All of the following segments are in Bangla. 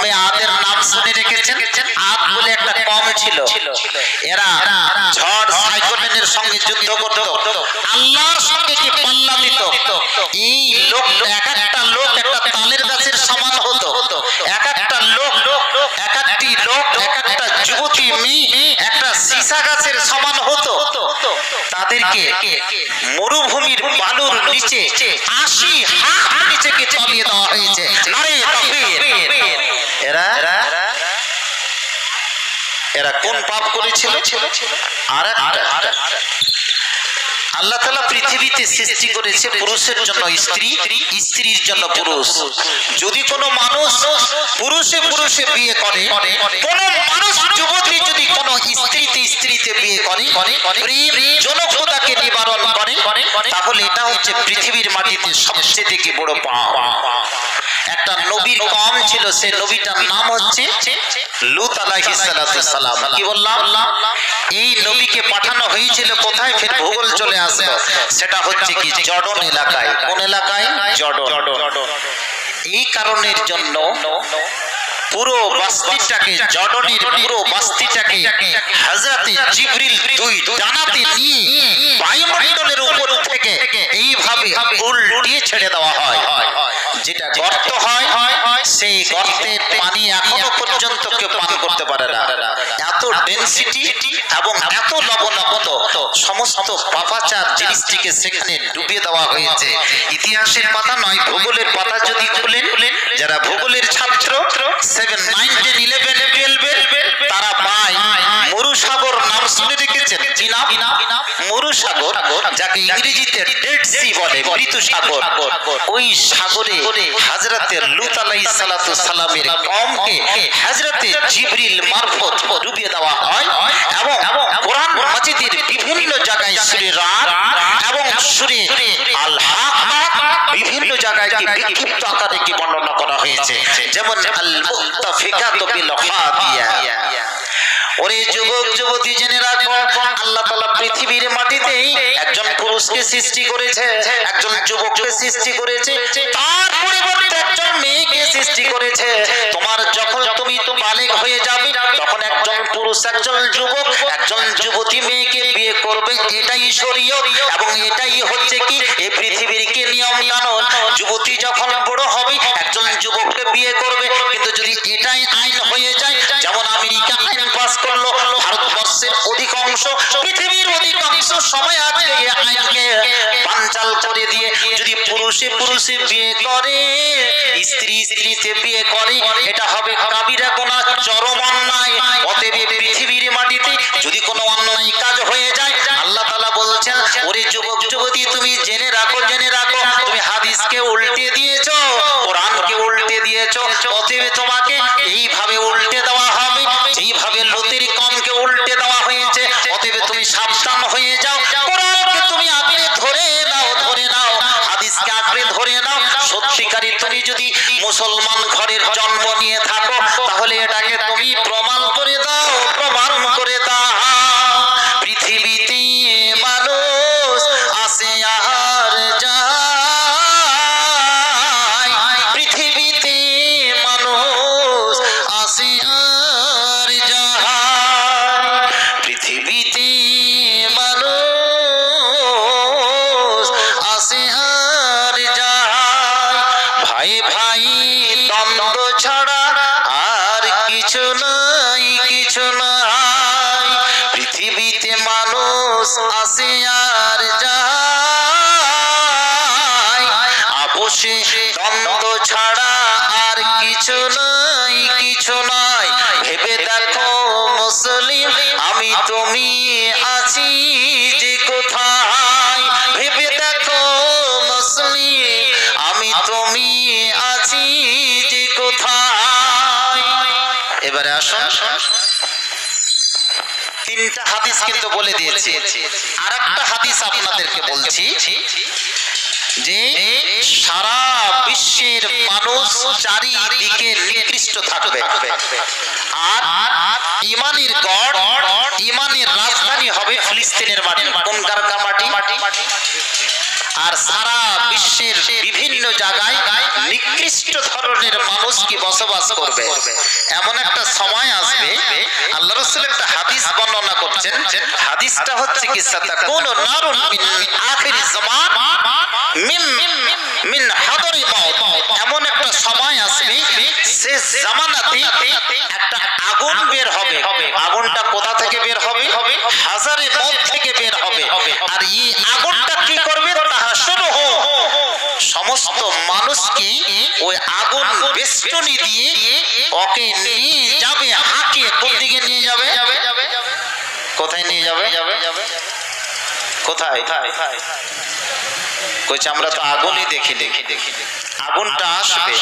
কমে আদের নাম শুনে রেখেছেন। আদ বলে একটা কম ছিল। এরা ঝড়, সাইক্লোনের সঙ্গে যুদ্ধ করত। আল্লাহর সঙ্গে কি পাল্লা দিত? এই লোক, এক একটা লোক একটা তালের গাছের সমান হতো। এক একটা লোক, এক একটি লোক, এক একটা যুবতী মেয়ে একটা সীসা গাছের সমান হতো। তাদেরকে মরুভূমির বালুর নিচে আশি হাত নিচেকে চালিয়ে দেওয়া হয়েছে। নারে তাকবীর। এরা এরা কোন পাপ করেছিল? আর আল্লাহ তালা পৃথিবীতে সৃষ্টি করেছে পুরুষের জন্য স্ত্রী, স্ত্রীর জন্য পুরুষ। যদি কোনো মানুষ পুরুষে পুরুষে বিয়ে করে, কোনো মানুষ যুবতী যদি কোনো স্ত্রীতে স্ত্রীতে বিয়ে করে, প্রেম নিবারণ তাহলে এটা হচ্ছে পৃথিবীর মাটিতে সবচেয়ে থেকে বড় পাপ। একটা নবীর কম ছিল, সে নবীটার নাম হচ্ছে লুত সালাম। কি বললাম? এই নবীকে পাঠানো হয়েছিল কোথায়? ফের ভূগোল চলে আসলো। সেটা হচ্ছে কি? জর্ডন এলাকায়। কোন এলাকায়? জর্ডন। এই কারণের জন্য পুরো বস্তিটাকে, জর্ডনের পুরো বস্তিটাকে হযরতে জিবরিল দুই ডানাতে নিয়ে বায়ুমণ্ডলের উপর থেকে এইভাবে উল্টিয়ে ছেড়ে দেওয়া হয় যেটা গর্ত হয় পানি এখনও পর্যন্ত কেউ পান করতে পারে না। এত ডেনসিটি এবং এত লবণাক্ত। সমস্ত পাপাচার জিনিসটিকে সেখানে ডুবিয়ে দেওয়া হয়েছে। ইতিহাসের পাতা নয় ভূগোলের পাতা যদি খুলেন যারা ভূগোলের ছাত্র সেভেন নাইন টেন ইলেভেন টুয়েলভের তারা পায় মরুসাগর নাম শুনে রেখেছেন কি নাম মরুসাগর যাকে ইংরেজিতে ডেড সি বলে মৃত সাগর। ওই সাগরে হাজরাতে লুত আলাইহিস সালাতু সালামের কমকে হাজরাতে জিবরিল মারফত ডুবিয়ে দেওয়া হয় এবং কোরআন মাজিদের বিভিন্ন জায়গায় সুরে রাত এবং সুরে আল বিভিন্ন জায়গায় কি বিক্ষিপ্ত আকারে কি বর্ণনা করা হয়েছে। যেমন আল মুত্তাফিকাতু বিল খাদিয়া ওরে যুবক, যুবতী জেনে রাখো, আল্লাহ তাআলা পৃথিবীর মাটিতে একজন পুরুষকে সৃষ্টি করেছে, একজন যুবককে সৃষ্টি করেছে, তার পরিবর্তে একজন মেয়েকে সৃষ্টি করেছে। তোমার যখন তুমি বালেগ হয়ে যাবে, তখন একজন পুরুষ, একজন যুবক, একজন যুবতী মেয়েকে বিয়ে করবে, এটাই শরীয় এবং এটাই পৃথিবীর অধিকাংশ সময় আজকে পাঞ্চাল করে দিয়ে যদি পুরুষে পুরুষে বিয়ে করে, স্ত্রী স্ত্রীতে বিয়ে করে, এটা হবে কাবিরা গোনা চরম অন্যায়। অতএব পৃথিবীর মাটিতে যদি কোনো অন্যায় কাজ হয়ে যায় তুমি প্রমাণ করে দাও, প্রমাণ করে দাও। পৃথিবীতে মানুষ আসে আর যায়। পৃথিবীতে মানুষ আসে আর যায়। পৃথিবীতে মানুষ আসে আর যায়। ভাই ভাই তিনটা হাদিস কিন্তু বলে দিয়েছি। আর একটা হাদিস আপনাদেরকে বলছি, যে সারা বিশ্বের মানুষ চারিদিকে নিকৃষ্ট থাকবে। আর ইমানের গড়, ইমানের রাজধানী হবে ফিলিস্তিনের মাটি। কোন কারকা মাটি? আর সারা বিশ্বের বিভিন্ন জায়গায় নিকৃষ্ট ধরনের মানুষ কি বসবাস করবে? এমন একটা সময় আসবে, আল্লাহ রসুল একটা হাদিস বর্ণনা করছেন, হাদিসটা হচ্ছে কি, সাতাকুন নারুন মিন আখিরি জামান মিন মিন হাদরি মাউত। এমন একটা সময় আসবে, সে জামানাতে একটা আগুন বের হবে। আগুনটা কোথা থেকে বের হবে? হাজারে মত থেকে বের হবে। আর এই আগুনটা কি করবে? মানুষকে ওই আগুন বেষ্টনী দিয়ে ওকে নিয়ে যাবে হাঁকে কোন দিকে নিয়ে যাবে? কোথায় নিয়ে যাবে? কোথায়? কইছে আমরা তো আগুনই দেখি দেখি দেখি আগুনটা আসবে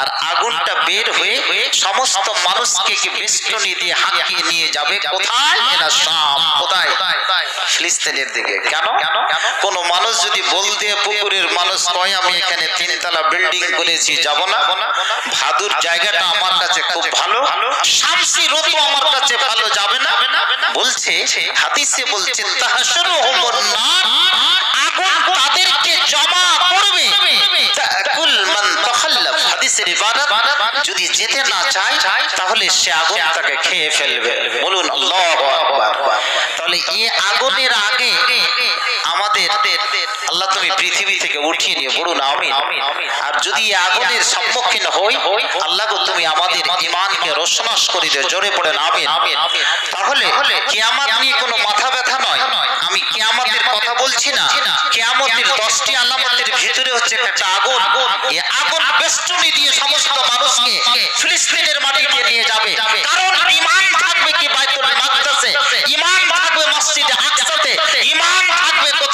আর আগুনটা বের হয়ে সমস্ত মানুষকে বেষ্টনী দিয়ে হাঁকিয়ে নিয়ে যাবে? কোথায়? শাম কোথায়? ফিলিস্তিনের দিকে। কেন? কোন মানুষ যদি বল দিয়ে পুকুরের মানুষ কয়, আমি এখানে তিনতলা বিল্ডিং করেছি, যাব না? ভাদুর জায়গাটা আমার কাছে খুব ভালো। শামসি আমার কাছে ভালো যাবে না? বলছে, হাদিসে বলছে আগুন তাদেরকে জমা করবে। হাদিসের ইবাদত যদি যেতে না চায়, তাহলে সে আগুন তাকে খেয়ে ফেলবে। বলুন তাহলে এই আগুনের আগে আমাদের, আল্লাহ তুমি পৃথিবী থেকে উঠিয়ে নিয়ে বলুন, আমিন। আর যদি আগুনের সম্মুখীন হই, আল্লাহ তুমি আমাদের ইমানকে রোশনাস করে দিও জোরে পড়েন, আমিন। তাহলে কিয়ামত নিয়ে কোনো মাথা ব্যথা নয়। আমি কেয়ামতের কথা বলছি না। কেয়ামতের দশটি আলামতের ভিতরে হচ্ছে একটা আগুন। এই আগুন বেষ্টনী দিয়ে সমস্ত মানুষকে ফিলিস্তিনের মাটিতে নিয়ে যাবে। কারণ ইমান থাকবে কি বাইতুল মাকদাসে? ইমান থাকবে মসজিদে আকসাতে। ইমান থাকবে কোথায়?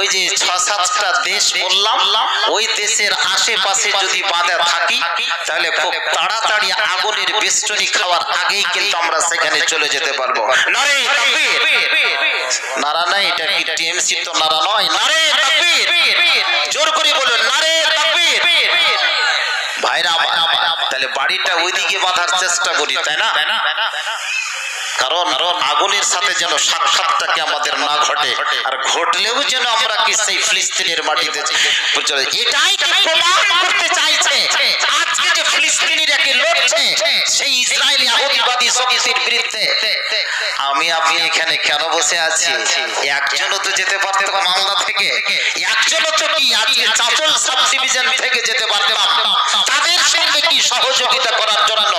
ওই যে ছ সাতটা দেশ বললাম, ওই দেশের আশেপাশে যদি বাঁধা থাকি, তাহলে খুব তাড়াতাড়ি আগুনের বেষ্টনী খাওয়ার আগেই কিন্তু আমরা সেখানে চলে যেতে পারব। নারে নাই, এটা কি টিএমসি তো নারা নয়? নারে জোর করে বলুন নারে ভাইরা তাহলে বাড়িটা ওইদিকে বাঁধার চেষ্টা করি, তাই না? কারণ আগুনের সাথে যেন সাক্ষাৎটাকে আমাদের না ঘটে আর ঘটলেও যেন আমরা কি সেই ফিলিস্তিনের মাটিতে এটাই প্রমাণ করতে চাইছে? আজকে যে ফিলিস্তিনিরা কি লড়ছে সেই ইসরায়েলি শক্তির বিরুদ্ধে? আমি আপনি এখানে কেন বসে আছি? একজনও তো যেতে পারতো মালদা থেকে একজনও তো কি আজকে চাচল সাব ডিভিশন থেকে যেতে পারতাম? তাদের সঙ্গে কি সহযোগিতা করার জন্য?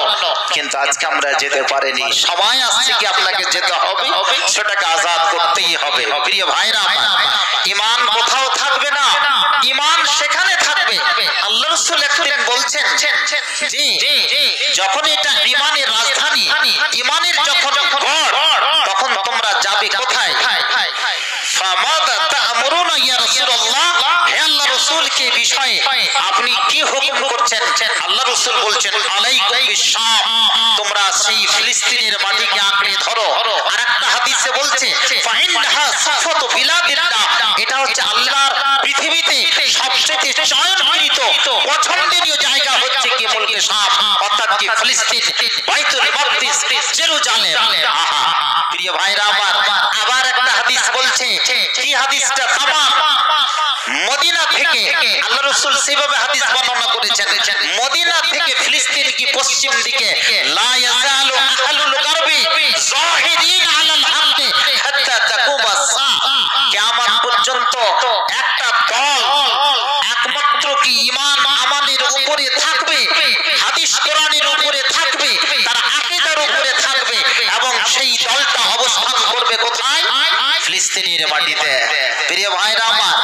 কিন্তু আজকে আমরা যেতে পারিনি। সময় আসছে কি আপনাকে যেতে হবে, সেটাকে আজাদ করতেই হবে। প্রিয় ভাইরা ইমান কোথাও থাকবে না, ইমান সেখানে থাকবে। আল্লাহ রসুল একদিন বলছেন যখন এটা ইমানের রাজধানী, ইমানের যখন তখন তোমরা যাবে কোথায়? বিষয়ে? আপনি কি হুকুম করছেন? আল্লাহ রসুল বলছেন, আলাইকুম তোমরা সেই ফিলিস্তিনের মাটিকে আঁকড়ে ধরো। আরেকটা হাদিসে বলছে এটা হচ্ছে আল্লাহর পৃথিবীতে সবচেয়ে চয়নকৃত পছন্দনীয় জায়গা হচ্ছে কি মুলকে শাম অর্থাৎ কি ফিলিস্তিন বাইতুল মাকদিস জেরুজালেম। আহা প্রিয় ভাইরা আমার আবার একটা হাদিস বলছে কি হাদিসটা? তামাম মদিনা থেকে আল্লাহ রসুল সেভাবে হাদিস বর্ণনা করেছেন মদিনা থেকে ফিলিস্তিন কি পশ্চিম দিকে মাটিতে, প্রিয় ভাইরা আমার,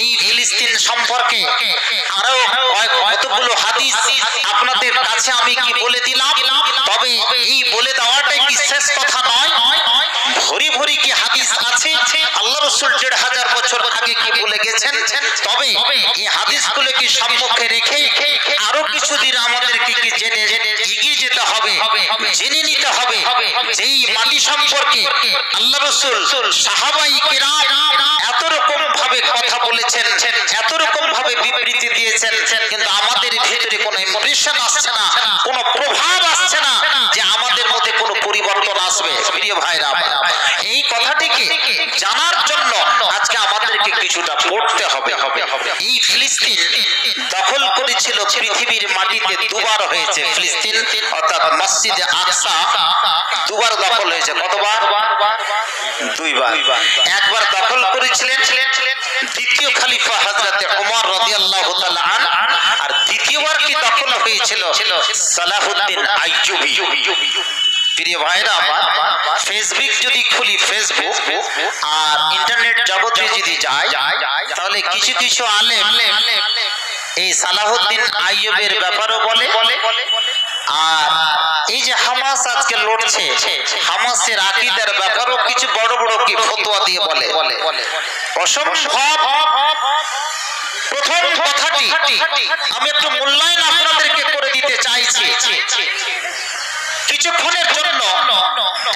এই ফিলিস্তিন সম্পর্কে আরও কতগুলো হাদিস আপনাদের কাছে আমি কি বলে দিলাম? তবে এই বলে দেওয়াটাই কি শেষ কথা নয়? ভরি ভরি কি আছে। আল্লাহ রসুল দেড় হাজার বছর আগে কি বলে গেছেন? তবে এই হাদিসগুলো কি সম্মুখে রেখে আরও কিছুদিন আমাদেরকে কি জেনে জেনে এগিয়ে যেতে হবে জেনে নিতে হবে যেই মাটি সম্পর্কে আল্লাহ রসুল সাহাবাই কিরাম এত রকম ভাবে কথা বলেছেন এত রকম ভাবে বিবৃতি দিয়েছেন কিন্তু আমাদের ভিতরে কোনো ইমপ্রেশন আসছে না কোনো প্রভাব আসছে না। এই ফিলিস্তিন দখল করেছিল পৃথিবীর মাটিতে দুবার হয়েছে ফিলিস্তিন, অর্থাৎ মসজিদে আকসা দুবার দখল হয়েছে। কতবার? দুইবার। একবার দখল করেছিলেন দ্বিতীয় খলিফা হযরত ওমর রাদিয়াল্লাহু তাআলা আন, আর দ্বিতীয়বার কি দখল হয়েছিল? সালাহুদ্দিন আইয়ুবী। প্রিয় ভাইরা আমার ফেসবুক যদি খুলি ফেসবুক আর ইন্টারনেট জগতে যদি যায় তাহলে কিছু কিছু আলেম এই সালাহুদ্দিন আইয়ুবের ব্যাপারও বলে। আর এই যে হামাস আজকে লড়ছে, হামাসের আকিদার ব্যাপারও কিছু বড় বড় কি ফতোয়া দিয়ে বলে। অসম্ভব। প্রথম কথাটি আমি একটু মূল্যায়ন আপনাদেরকে করে দিতে চাইছি। কিছুক্ষণের জন্য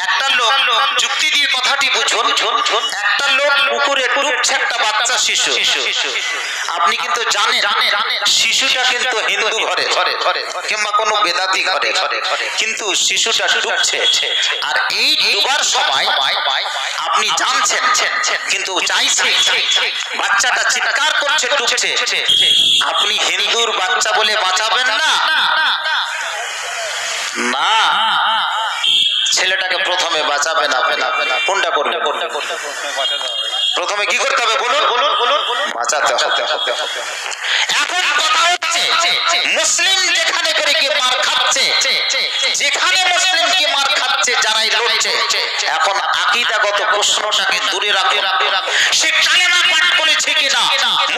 একটা লোক যুক্তি দিয়ে কথাটি বুঝুন। একটা লোক পুকুরে ডুবছে একটা বাচ্চা শিশু। আপনি কিন্তু জানেন, শিশুটা কিন্তু হিন্দু ঘরে কিংবা কোনো বেদাতি ঘরে কিন্তু শিশুটা ডুবছে। আর এই ডুবার সময় আপনি জানছেন, কিন্তু চাইছে বাচ্চাটা চিৎকার করছে, ডুবছে। আপনি হিন্দুর বাচ্চা বলে বাঁচাবেন না। না। ছেলেটাকে প্রথমে বাঁচাবে না কোনটা করবে প্রথমে কি করতে হবে বলুন? বলুন বলুন বাঁচাতে এখন কথা হচ্ছে, মুসলিম যেখানে করে কি মার খাচ্ছে, যেখানে মুসলিম কি যারাই লড়ছে, এখন আকিদাগত প্রশ্নটাকে দূরে রাখে। সে কালেমা পাঠ করেছে কিনা,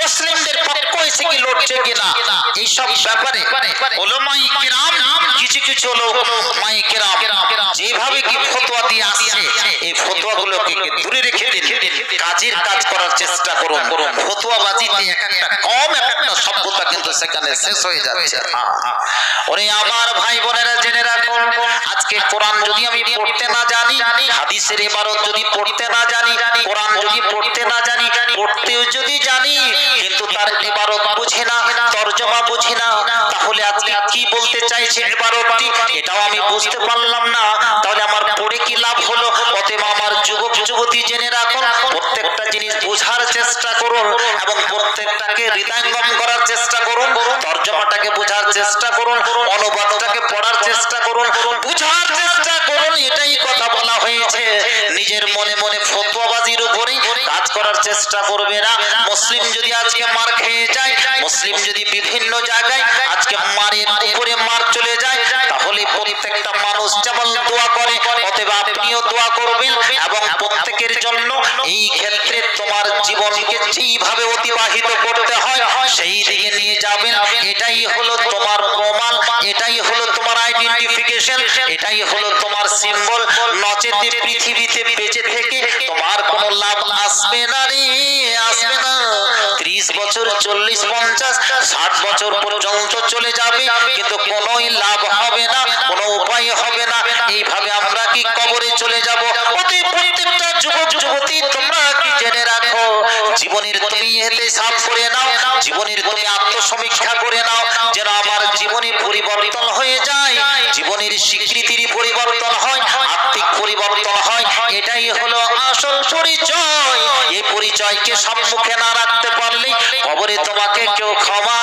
মুসলিমদের পক্ষ এসে কি লড়ছে কিনা, এইসব ব্যাপারে ওলামাই কিরাম, কিছু কিছু লোক মাই কিরাম, যেভাবে কি ফতোয়া দিয়ে আসছে, এই ফতোয়াগুলোকে দূরে রেখে দিন, কাজের কাজ করার চেষ্টা করুন। ফতোয়াবাজিতে এক একটা কম, এক একটা সভ্যতা কিন্তু সেখানে শেষ হয়ে যাচ্ছে। ওরে আমার ভাই বোনেরা, জেনে রাখুন, আজকে কোরআন যদি আমি পড়তে না জানি হাদিসের এবারত যদি পড়তে না জানি কোরআন যদি পড়তে না জানি পড়তেও যদি জানি কিন্তু তার এবারত বুঝি না তর্জমা বুঝি না তাহলে আজকে কি বলতে চাইছে এবারতটি? এটাও আমি বুঝতে পারলাম না। তাহলে আমার পড়ে কি লাভ হলো? অতএব আমার যুবক যুবতী জেনে রাখুন প্রত্যেকটা জিনিস বোঝার চেষ্টা করুন এবং প্রত্যেকটাকে হৃদয়ঙ্গম করার চেষ্টা করুন তর্জমাটাকে বোঝার চেষ্টা করুন অনুবাদটাকে পড়ার চেষ্টা করুন। বুঝার করার চেষ্টা করবে না। মুসলিম যদি আজকে মার খেয়ে যায়, মুসলিম যদি বিভিন্ন জায়গায় আজকে মারের উপরে মার চলে যায়, তাহলে প্রত্যেকটা মানুষ যেমন দোয়া করে, অতএব আপনিও দোয়া করবেন এবং প্রত্যেকের জন্য এই ক্ষেত্রে তোমার জীবনকে যেইভাবে অতিবাহিত করতে হয়, সেই দিকে নিয়ে যাবেন। এটাই হলো তোমার প্রমাণ, এটাই হলো তোমার আইডেন্টিফিকেশন এটাই হলো তোমার সিম্বল নচেতে পৃথিবীতে চল্লিশ, পঞ্চাশ, ষাট বছর পর্যন্ত চলে যাবে। কিন্তু কোনোই লাভ হবে না, কোনো উপায় হবে না। এইভাবে আমরা কি কবরে চলে যাব? অতি প্রত্যেকটা যুবক, যুবতী, তোমরা কি জেনে রাখো? জীবনের তুমি এতে সাফ নাও, জীবনের তুমি আত্মসমীক্ষা করে নাও, যেন আমার জীবনে পরিবর্তন হয়ে যায়, জীবনের পরিবর্তন হয়, আর্থিক পরিবর্তন হয়। এটাই হলো আসল পরিচয়। এই পরিচয়কে সম্মুখে না রাখতে কবরে তোমাকে কেউ ক্ষমা